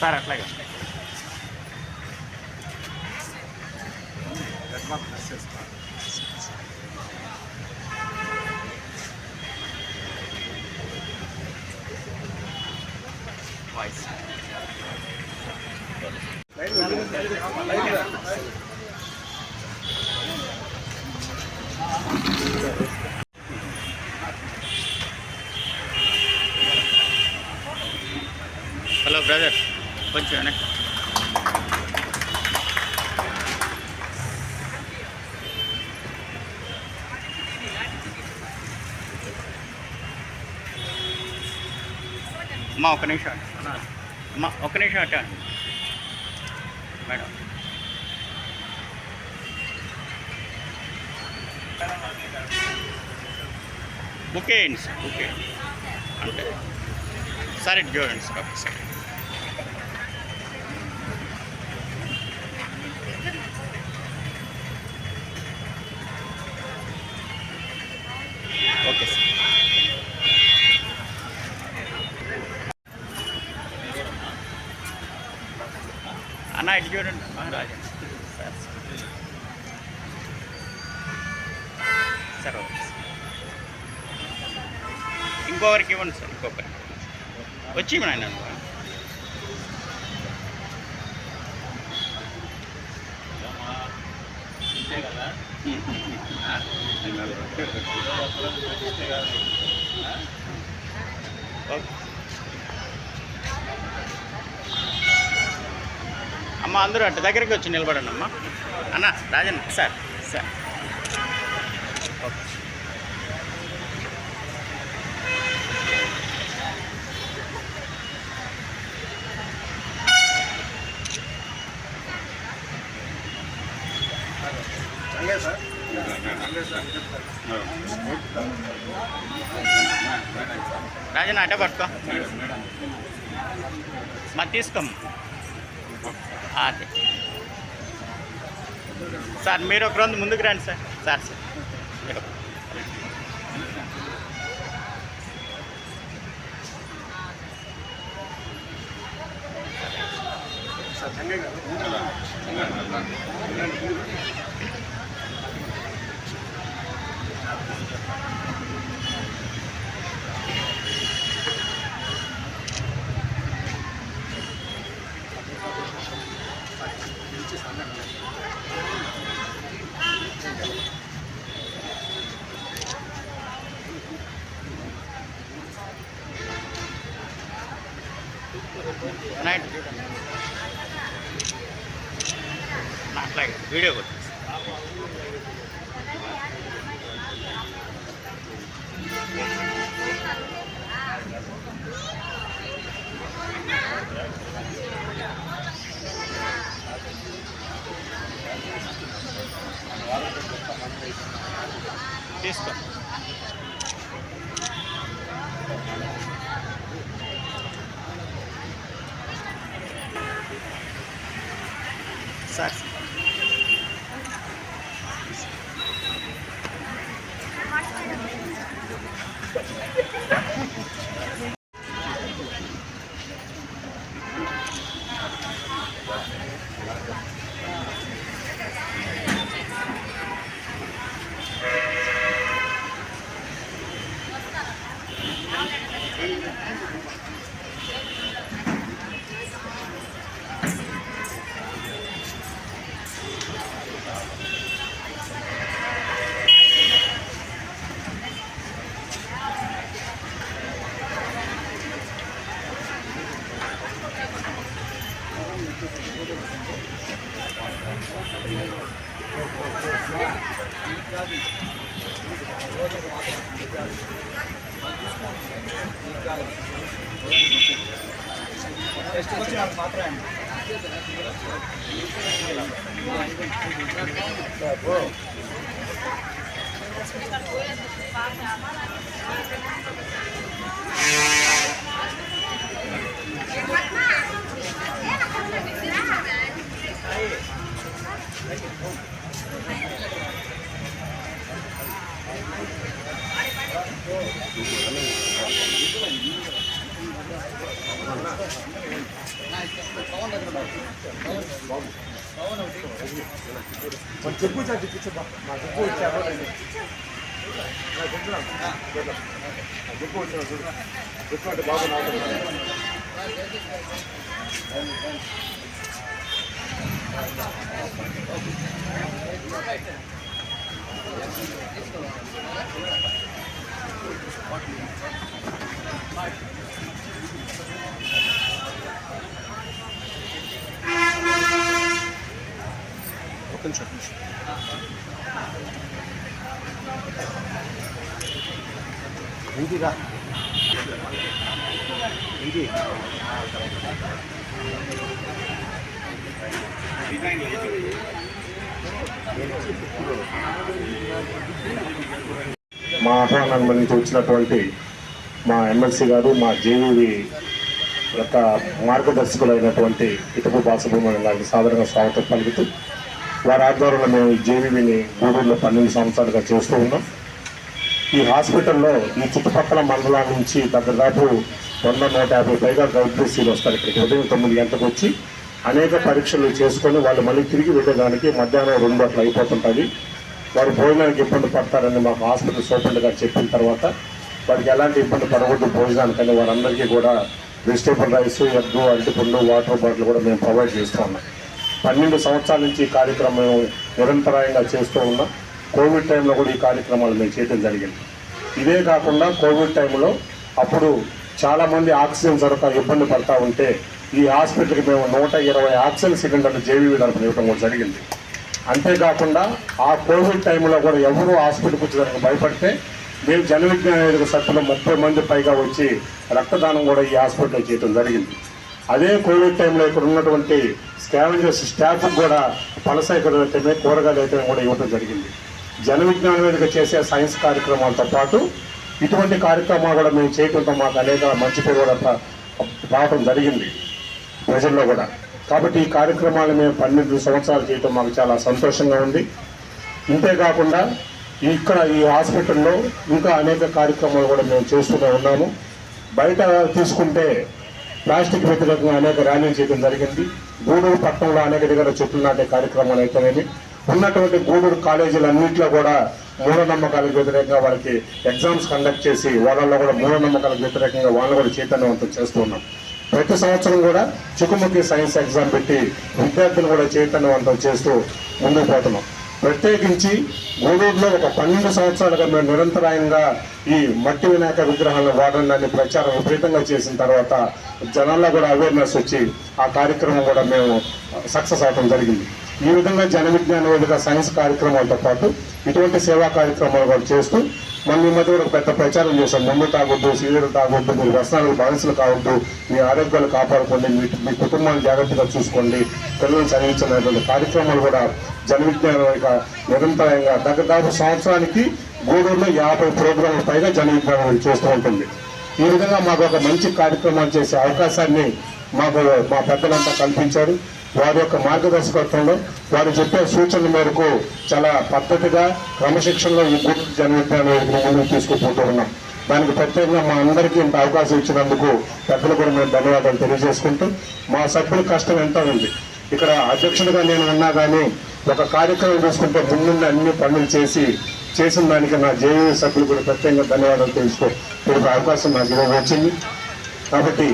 Sir అట్లాగే voice hello brother కొంచెం వెనక్కి అమ్మా ఒక నిమిషం. అటు. అమ్మా ఒక నిమిషం అట మేడం. బుకే వేయండి సార్ బుక్. అంటే సరే ఇటు చూడండి సార్. ఒకసారి ఓకే సార్ అన్న ఇటు చూడండి ఆ, Raja sir sir okay sir ఇంకొకరికి ఇవ్వండి సార్ ఇంకొకరికి వచ్చి నాయన ఓకే అమ్మ అందరూ అటు దగ్గరికి వచ్చి నిలబడండి అమ్మ అన్న రాజన్ సార్ సార్ రాజన్ పట్టుకో. మరి తీసుకోమ్మ అదే సార్ మీరు ఒక రోజు ముందుకు రండి సార్. Sir sir. మీరు అట్లాగే వీడియో కొట్టి తీసుకో చెప్పు చాటి కూర్చోబా మా చెప్పు వచ్చారు చెప్పు చూడు చెప్పు అంటే బాగా నాకు ఒక నిమిషం. ఇంటిరా ఇంటి మా ఆహ్వానం నుంచి వచ్చినటువంటి మా ఎమ్మెల్సీ గారు మా జేవీవి యొక్క మార్గదర్శకులైనటువంటి ఇటుకు బాసభూమి గారికి సాధారణంగా స్వాగతం పలుకుతూ వారి ఆధ్వర్యంలో మేము ఈ జేబీబీని గూడూరులో పన్నెండు సంవత్సరాలుగా చేస్తూ ఉన్నాం. ఈ హాస్పిటల్లో ఈ చుట్టుపక్కల మండలాల నుంచి దాదాపు వంద నూట యాభై పైగా గర్భిణీలు వస్తారు ఇక్కడికి. ఉదయం తొమ్మిది గంటకు వచ్చి అనేక పరీక్షలు చేసుకొని వాళ్ళు మళ్ళీ తిరిగి వెళ్ళేదానికి మధ్యాహ్నం రెండు గంటలు అయిపోతుంటుంది. వారు భోజనానికి ఇబ్బంది పడతారని మాకు హాస్పిటల్ సూపరింట్ గారు చెప్పిన తర్వాత వారికి ఎలాంటి ఇబ్బంది పడవద్దు భోజనానికని వారందరికీ కూడా వెజిటేబుల్ రైస్ ఎగ్గు అరటిపండు వాటర్ బాటిల్ కూడా మేము ప్రొవైడ్ చేస్తూ ఉన్నాం. పన్నెండు సంవత్సరాల నుంచి ఈ కార్యక్రమం నిరంతరాయంగా చేస్తూ ఉన్నాం కోవిడ్ టైంలో కూడా ఈ కార్యక్రమాలు మేము చేయడం జరిగింది. ఇదే కాకుండా కోవిడ్ టైంలో అప్పుడు చాలామంది ఆక్సిజన్ సరఫరా ఇబ్బంది పడతా ఉంటే ఈ హాస్పిటల్కి మేము నూట ఇరవై ఆక్సిజన్ సిలిండర్లు జేవీవి తరపున ఇవ్వడం కూడా జరిగింది. అంతేకాకుండా ఆ కోవిడ్ టైంలో కూడా ఎవరూ హాస్పిటల్కి వచ్చేదానికి భయపడితే మేము జన విజ్ఞాన సభ్యులు ముప్పై మంది పైగా వచ్చి రక్తదానం కూడా ఈ హాస్పిటల్లో చేయడం జరిగింది. అదే కోవిడ్ టైంలో ఇక్కడ ఉన్నటువంటి స్కావెంజర్స్ స్టాఫ్ కూడా పలసైకలు అయితేనే కూరగాయలు అయితే కూడా ఇవ్వడం జరిగింది. జన విజ్ఞాన వేదిక చేసే సైన్స్ కార్యక్రమాలతో పాటు ఇటువంటి కార్యక్రమాలు కూడా మేము చేయడంతో మాకు అనేక మంచి పేరు కూడా రావడం జరిగింది ప్రజల్లో కూడా. కాబట్టి ఈ కార్యక్రమాలు మేము పన్నెండు సంవత్సరాలు చేయటం మాకు చాలా సంతోషంగా ఉంది. ఇంతేకాకుండా ఇక్కడ ఈ హాస్పిటల్లో ఇంకా అనేక కార్యక్రమాలు కూడా మేము చేస్తూనే ఉన్నాము. బయట తీసుకుంటే ప్లాస్టిక్ వ్యతిరేకంగా అనేక ర్యాలీలు చేయడం జరిగింది. గూడూరు పట్టణంలో అనేక దగ్గర చెట్లు నాటే కార్యక్రమాలు అయితేనేవి ఉన్నటువంటి గూడూరు కాలేజీలన్నింటిలో కూడా మూఢనమ్మకాలకు వ్యతిరేకంగా వాళ్ళకి ఎగ్జామ్స్ కండక్ట్ చేసి వాళ్ళల్లో కూడా మూఢనమ్మకాలకు వ్యతిరేకంగా వాళ్ళు కూడా చైతన్యవంతం చేస్తూ ఉన్నాం. ప్రతి సంవత్సరం కూడా చుకుముఖి సైన్స్ ఎగ్జామ్ పెట్టి విద్యార్థులు కూడా చైతన్యవంతం చేస్తూ ముందుకు పోతున్నాం. ప్రత్యేకించి గూడూరులో ఒక పన్నెండు సంవత్సరాలుగా మేము నిరంతరాయంగా ఈ మట్టి వినాయక విగ్రహాలను వాడడాన్ని ప్రచారం విపరీతంగా చేసిన తర్వాత జనాల్లో కూడా అవేర్నెస్ వచ్చి ఆ కార్యక్రమం కూడా మేము సక్సెస్ అవడం జరిగింది. ఈ విధంగా జన విజ్ఞాన వేదిక సైన్స్ కార్యక్రమాలతో పాటు ఇటువంటి సేవా కార్యక్రమాలు కూడా చేస్తూ మనం ఈ మధ్య కూడా ఒక పెద్ద ప్రచారం చేశాం ముందు తాగొద్దు సీరియల్ తాగొద్దు మీరు వ్యసనాలు బానిసలు కావద్దు మీ ఆరోగ్యాలు కాపాడుకోండి మీ మీ కుటుంబాన్ని జాగ్రత్తగా చూసుకోండి పిల్లల్ని చదివించినటువంటి కార్యక్రమాలు కూడా జన విజ్ఞానం ఇక నిరంతరంగా దగ్గర సంవత్సరానికి గూడూరులో యాభై ప్రోగ్రాంల పైగా జన విజ్ఞానం చేస్తూ ఉంటుంది. ఈ విధంగా మాకు ఒక మంచి కార్యక్రమాలు చేసే అవకాశాన్ని మాకు మా పెద్దలంతా కల్పించారు. వారి యొక్క మార్గదర్శకత్వంలో వారు చెప్పే సూచనల మేరకు చాలా పద్ధతిగా క్రమశిక్షణలో ఈ గూడూరు జన ముందుకు తీసుకుపోతూ ఉన్నాం. దానికి ప్రత్యేకంగా మా అందరికీ ఇంత అవకాశం ఇచ్చినందుకు పెద్దలు కూడా మేము ధన్యవాదాలు తెలియజేసుకుంటూ మా సభ్యుల కష్టం ఎంత ఉంది. ఇక్కడ అధ్యక్షుడిగా నేను ఉన్నా కానీ ఒక కార్యక్రమం చూసుకుంటే ముందుండి అన్ని పనులు చేసి చేసిన దానికి నా జేఏ సభ్యులు కూడా ప్రత్యేకంగా ధన్యవాదాలు తెలుసుకో ఇప్పుడు అవకాశం నాకు ఇవ్వ వచ్చింది కాబట్టి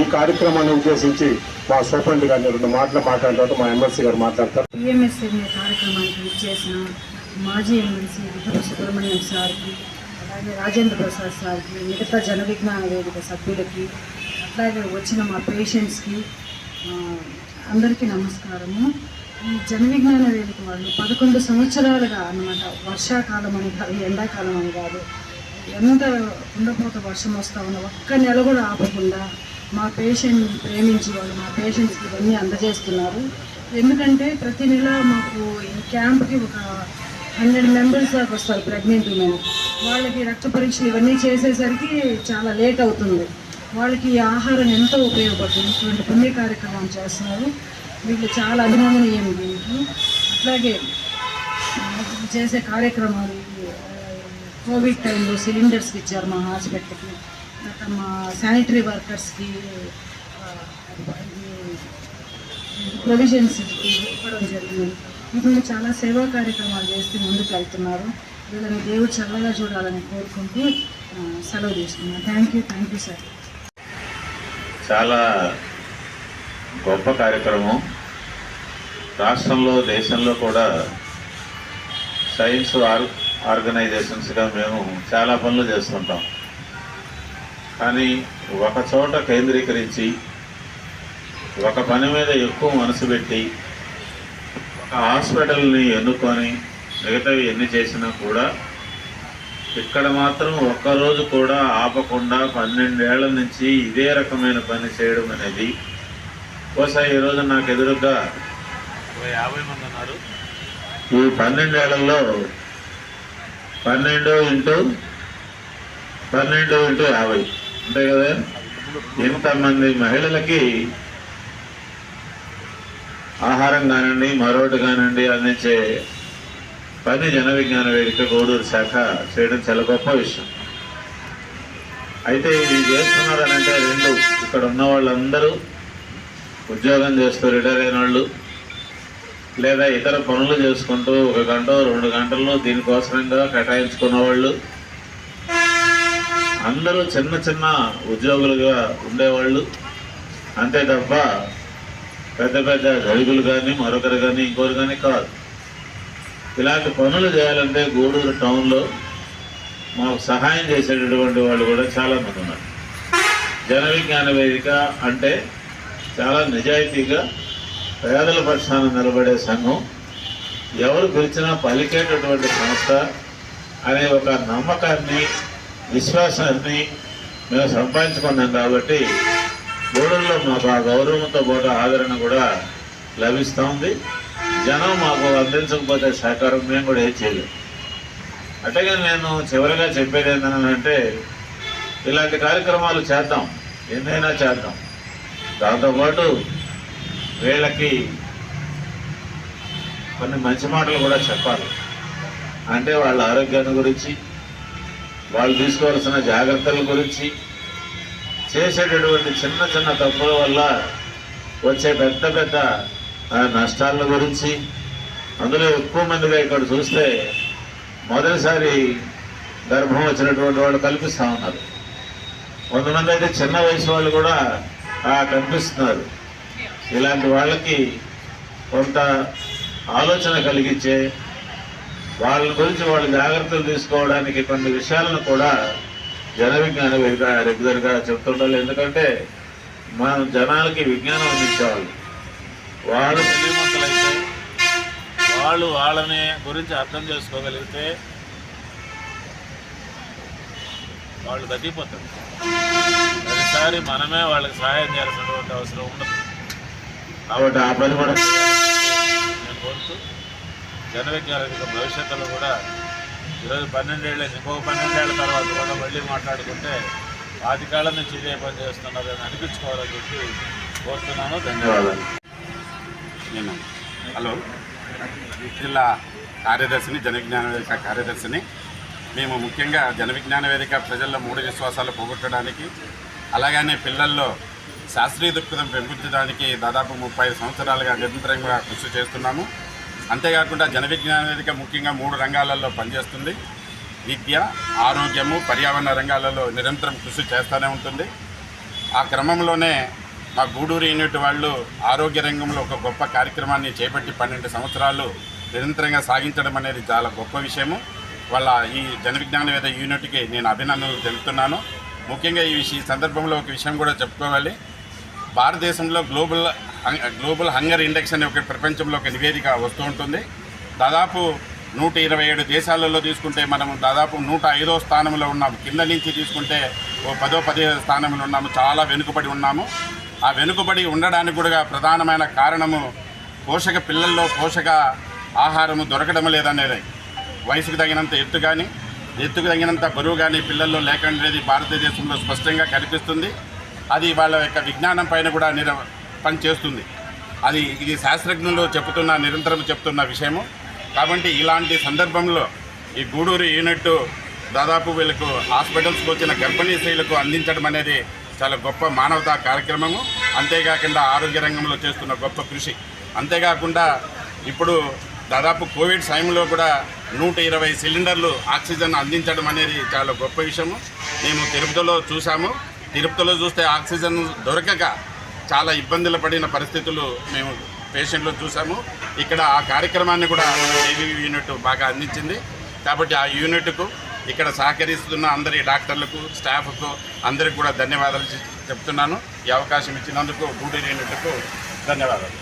ఈ కార్యక్రమాన్ని ఉద్దేశించి మా సూపరింట్ గారిని రెండు మాటలు మాట్లాడిన తర్వాత మా ఎమ్మెల్సీ గారు మాట్లాడతారు. పిఎంఎస్ అనే కార్యక్రమానికి ఇచ్చేసిన మాజీ ఎమ్మెల్సీ విధుల సుబ్రహ్మణ్యం సార్కి అలాగే రాజేంద్ర ప్రసాద్ సార్కి మిగతా జన విజ్ఞాన వేదిక సభ్యులకి అట్లాగే వచ్చిన మా పేషెంట్స్కి అందరికీ నమస్కారము. ఈ జన విజ్ఞాన వేదిక వాళ్ళు పదకొండు సంవత్సరాలుగా అన్నమాట వర్షాకాలం అని కాదు ఎండాకాలం అని కాదు ఎంత కుండపోత వర్షం వస్తా ఉన్న ఒక్క నెల కూడా ఆపకుండా మా పేషెంట్ని ప్రేమించి వాళ్ళు మా పేషెంట్స్కి ఇవన్నీ అందజేస్తున్నారు. ఎందుకంటే ప్రతి నెల మాకు ఈ క్యాంప్కి ఒక హండ్రెడ్ మెంబర్స్ దాకా వస్తారు ప్రెగ్నెంట్ ఉమెన్. వాళ్ళకి రక్త పరీక్షలు ఇవన్నీ చేసేసరికి చాలా లేట్ అవుతుంది. వాళ్ళకి ఆహారం ఎంతో ఉపయోగపడుతుంది. ఇటువంటి పుణ్య కార్యక్రమం చేస్తున్నారు. వీళ్ళు చాలా అభినందనీయం దీనికి అట్లాగే చేసే కార్యక్రమాలు కోవిడ్ టైంలో సిలిండర్స్కి ఇచ్చారు మా హాస్పిటల్కి. మా శానిటరీ వర్కర్స్కి ప్రొవిజన్స్ ఇవ్వడం జరిగింది. వీళ్ళు చాలా సేవా కార్యక్రమాలు చేస్తూ ముందుకు వెళ్తున్నారు. వీళ్ళని దేవుడు చల్లగా చూడాలని కోరుకుంటూ సెలవు తీసుకున్నాను. Thank you thank you sir. చాలా గొప్ప కార్యక్రమం. రాష్ట్రంలో దేశంలో కూడా సైన్స్ ఆర్ ఆర్గనైజేషన్స్గా మేము చాలా పనులు చేస్తుంటాం. కానీ ఒక చోట కేంద్రీకరించి ఒక పని మీద ఎక్కువ మనసు పెట్టి ఒక హాస్పిటల్ని ఎన్నుకొని మిగతావి ఎన్ని చేసినా కూడా ఇక్కడ మాత్రం ఒక్కరోజు కూడా ఆపకుండా పన్నెండేళ్ళ నుంచి ఇదే రకమైన పని చేయడం అనేది బహుశా ఈరోజు నాకు ఎదురుగా యాభై మంది ఉన్నారు. ఈ పన్నెండేళ్ళలో పన్నెండు ఇంటూ పన్నెండు ఇంటూ యాభై. అంతే కదా? ఎంతమంది మహిళలకి ఆహారం కానివ్వండి మరొకటి కానివ్వండి అందించే పని జన విజ్ఞాన వేదిక గూడూరు శాఖ చేయడం చాలా గొప్ప విషయం. అయితే ఇది చేస్తున్నారనంటే రెండు. ఇక్కడ ఉన్న వాళ్ళందరూ ఉద్యోగం చేస్తూ రిటైర్ అయిన వాళ్ళు లేదా ఇతర పనులు చేసుకుంటూ ఒక గంట రెండు గంటల్లో దీనికోసరంగా కేటాయించుకున్న వాళ్ళు అందరూ చిన్న చిన్న ఉద్యోగులుగా ఉండేవాళ్ళు. అంతే తప్ప పెద్ద పెద్ద గడుగులు కానీ మరొకరు కానీ ఇంకొకరు కానీ కాదు. ఇలాంటి పనులు చేయాలంటే గూడూరు టౌన్లో మాకు సహాయం చేసేటటువంటి వాళ్ళు కూడా చాలామంది ఉన్నారు జన విజ్ఞాన వేదిక అంటే చాలా నిజాయితీగా పేదల పక్షాన నిలబడే సంఘం. ఎవరు పిలిచినా పలికేటటువంటి సంస్థ అనే ఒక నమ్మకాన్ని విశ్వాసాన్ని మేము సంపాదించుకున్నాం కాబట్టి గోడల్లో మాకు ఆ గౌరవంతో పాటు ఆదరణ కూడా లభిస్తూ ఉంది జనం మాకు అందించకపోతే సహకారం మేము కూడా ఏం చేయలేం. అట్టగా నేను చివరిగా చెప్పేది ఏంటంటే ఇలాంటి కార్యక్రమాలు చేద్దాం. ఎన్నైనా చేద్దాం. దాంతోపాటు వీళ్ళకి కొన్ని మంచి మాటలు కూడా చెప్పాలి. అంటే వాళ్ళ ఆరోగ్యాన్ని గురించి వాళ్ళు తీసుకోవాల్సిన జాగ్రత్తల గురించి చేసేటటువంటి చిన్న చిన్న తప్పుల వల్ల వచ్చే పెద్ద పెద్ద ఆ, నష్టాల గురించి. అందులో ఎక్కువ మందిగా ఇక్కడ చూస్తే మొదటిసారి గర్భం వచ్చినటువంటి వాళ్ళు కల్పిస్తూ ఉన్నారు. కొంతమంది అయితే చిన్న వయసు వాళ్ళు కూడా కనిపిస్తున్నారు. ఇలాంటి వాళ్ళకి కొంత ఆలోచన కలిగించే వాళ్ళ గురించి వాళ్ళు జాగ్రత్తలు తీసుకోవడానికి కొన్ని విషయాలను కూడా జన విజ్ఞాన రెగ్యులర్గా చెప్తుండాలి. ఎందుకంటే మనం జనాలకి విజ్ఞానం అందించేవాళ్ళు వాళ్ళు తెలియమంతులైతే వాళ్ళు వాళ్ళని గురించి అర్థం చేసుకోగలిగితే వాళ్ళు తగ్గిపోతారు. ప్రతిసారి మనమే వాళ్ళకి సహాయం చేయాల్సినటువంటి అవసరం ఉండదు. కాబట్టి ఆ పని కూడా నేను కోరుతూ జనవిజ్ఞానిక భవిష్యత్తులో కూడా ఈరోజు పన్నెండేళ్ళ ఇంకొక పన్నెండేళ్ళ తర్వాత కూడా మళ్ళీ మాట్లాడుకుంటే ఆది కాలం నుంచి ఇదే పని చేస్తున్నారని అనిపించుకోవాలని చెప్పి కోరుతున్నాను. ధన్యవాదాలు. నేను. హలో. జిల్లా కార్యదర్శిని జనవిజ్ఞాన వేదిక కార్యదర్శిని. మేము ముఖ్యంగా జనవిజ్ఞాన వేదిక ప్రజల్లో మూడు విశ్వాసాలు పోగొట్టడానికి అలాగనే పిల్లల్లో శాస్త్రీయ దృక్పథం పెంపొందడానికి దాదాపు ముప్పై సంవత్సరాలుగా నిరంతరంగా కృషి చేస్తున్నాము. అంతేకాకుండా జన విజ్ఞాన వేదిక ముఖ్యంగా మూడు రంగాలలో పనిచేస్తుంది. విద్య ఆరోగ్యము పర్యావరణ రంగాలలో నిరంతరం కృషి చేస్తూనే ఉంటుంది. ఆ క్రమంలోనే మా గూడూరు యూనిట్ వాళ్ళు ఆరోగ్య రంగంలో ఒక గొప్ప కార్యక్రమాన్ని చేపట్టి పన్నెండు సంవత్సరాలు నిరంతరంగా సాగించడం అనేది చాలా గొప్ప విషయము. వాళ్ళ ఈ జన విజ్ఞాన వేద యూనిట్కి నేను అభినందనలు తెలుపుతున్నాను. ముఖ్యంగా ఈ ఈ సందర్భంలో ఒక విషయం కూడా చెప్పుకోవాలి. భారతదేశంలో గ్లోబల్ గ్లోబల్ హంగర్ ఇండెక్స్ అనే ఒక ప్రపంచంలో ఒక నివేదిక వస్తూ ఉంటుంది. దాదాపు నూట ఇరవై ఏడు దేశాలలో తీసుకుంటే మనం దాదాపు నూట ఐదో స్థానంలో ఉన్నాము. కింద నుంచి తీసుకుంటే ఓ పదో పదిహేను స్థానంలో ఉన్నాము. చాలా వెనుకబడి ఉన్నాము. ఆ వెనుకబడి ఉండడానికి కూడా ప్రధానమైన కారణము పోషక పిల్లల్లో పోషక ఆహారము దొరకడం లేదనేది. వయసుకు తగినంత ఎత్తు కానీ ఎత్తుకు తగినంత బరువు కానీ పిల్లల్లో లేకనేది భారతదేశంలో స్పష్టంగా కనిపిస్తుంది. అది వాళ్ళ యొక్క విజ్ఞానం పైన కూడా నిర పనిచేస్తుంది. అది ఇది శాస్త్రజ్ఞులు చెప్తున్న నిరంతరం చెప్తున్న విషయము. కాబట్టి ఇలాంటి సందర్భంలో ఈ గూడూరు యూనిట్ దాదాపు వీళ్ళకు హాస్పిటల్స్కి వచ్చిన గర్భిణీ స్త్రీలకు అందించడం అనేది చాలా గొప్ప మానవతా కార్యక్రమము. అంతేకాకుండా ఆరోగ్య రంగంలో చేస్తున్న గొప్ప కృషి. అంతేకాకుండా ఇప్పుడు దాదాపు కోవిడ్ సమయంలో కూడా నూట ఇరవై సిలిండర్లు ఆక్సిజన్ అందించడం అనేది చాలా గొప్ప విషయము. మేము తిరుపతిలో చూసాము. తిరుపతిలో చూస్తే ఆక్సిజన్ దొరకక చాలా ఇబ్బందులు పడిన పరిస్థితులు మేము పేషెంట్లు చూసాము. ఇక్కడ ఆ కార్యక్రమాన్ని కూడా ఏవీ యూనిట్ బాగా అందించింది. కాబట్టి ఆ యూనిట్కు ఇక్కడ సహకరిస్తున్న అందరి డాక్టర్లకు స్టాఫ్కు అందరికి కూడా ధన్యవాదాలు చెప్తున్నాను. ఈ అవకాశం ఇచ్చినందుకు గూడూరు యూనిట్కు ధన్యవాదాలు.